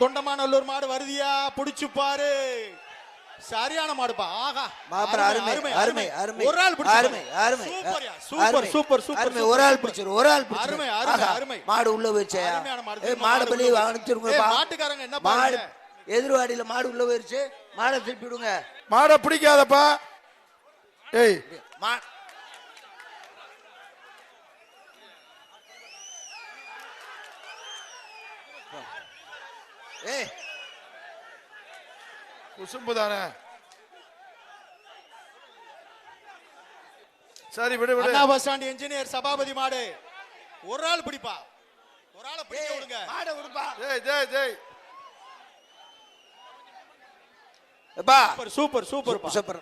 தொண்டமாநல்லூர் மாடு வருதியா? புடிச்சு பாரு. சரியான மாடுப்பா. ஆஹா மாப்பிள அருமை அருமை அருமை ஒரு ஆள் பிடிச்சு அருமை பாரு. அருமை சூப்பர் சூப்பர் சூப்பர் ஒரு ஆள். பிடிச்சிரு ஒரு ஆள் பிடிச்சிரு. அருமை, அருமை, அருமை. மாடு உள்ள மாடு. ஏய் மாடு பலி ஏய், மாட்டுக்காரங்க என்ன மாடு பாருங்க? எதிர்வாடியில மாடு உள்ள போயிருச்சு. மாடை திருப்பி விடுங்க. மாடை பிடிக்காதப்பா. ஏய் மா ஏய். குசும்பு தானே? சரி விடு விடு. அண்ணா பஸ் ஸ்டாண்ட் இன்ஜினியர் சபாபதி மாடு. ஒரு ஆள் பிடிப்பா. ஒரு ஆளை பிடிக்க விடுங்க. மாடை விடுப்பா ஜெய் ஜெய் ஜெய். எப்பா. சூப்பர் சூப்பர் சூப்பர் சூப்பர்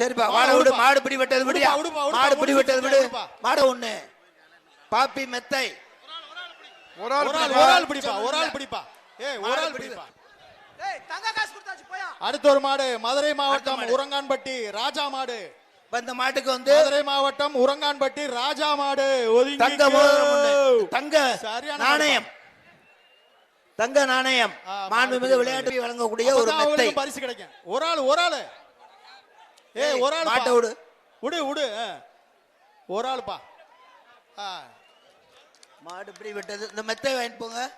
சரிப்பா மாடை மாடை விடு. மாடு பிடி வெட்டது விடுப்பா, மாடு பிடி வெட்டது விடு. விடுப்பா. மாடை ஒண்ணு. பாப்பி மெத்தை. ஒரு ஆள் ஒரு ஆள் பிடிப்பா. ஒரு ஆள் பிடிப்பா. ஒரு ஆள் பிடிப்பா. ஏய் ஒரு ஆள் அடுத்த ஒரு மாடு மதுரை மாவட்டம். உரங்கான்பட்டி ராஜா மாடு. இந்த மாட்டுக்கு வந்து மதுரை மாவட்டம் உரங்கான்பட்டி ராஜா மாடு. தங்க. தங்க நாணயம். தங்க நாணயம். மாண்புமிகு விளையாட்டு வழங்கக்கூடிய ஒரு மெத்தை. பரிசு கிடைக்கும். ஒரு ஆள் ஒரு ஆள். ஏய் ஒரு ஆள் மாட்டை விடு. விடு விடு. ஒரு ஆள்ப்பா. ஆ. மாடு இப்படி வெட்டது. இந்த மெத்தை வாங்கிட்டு போங்க.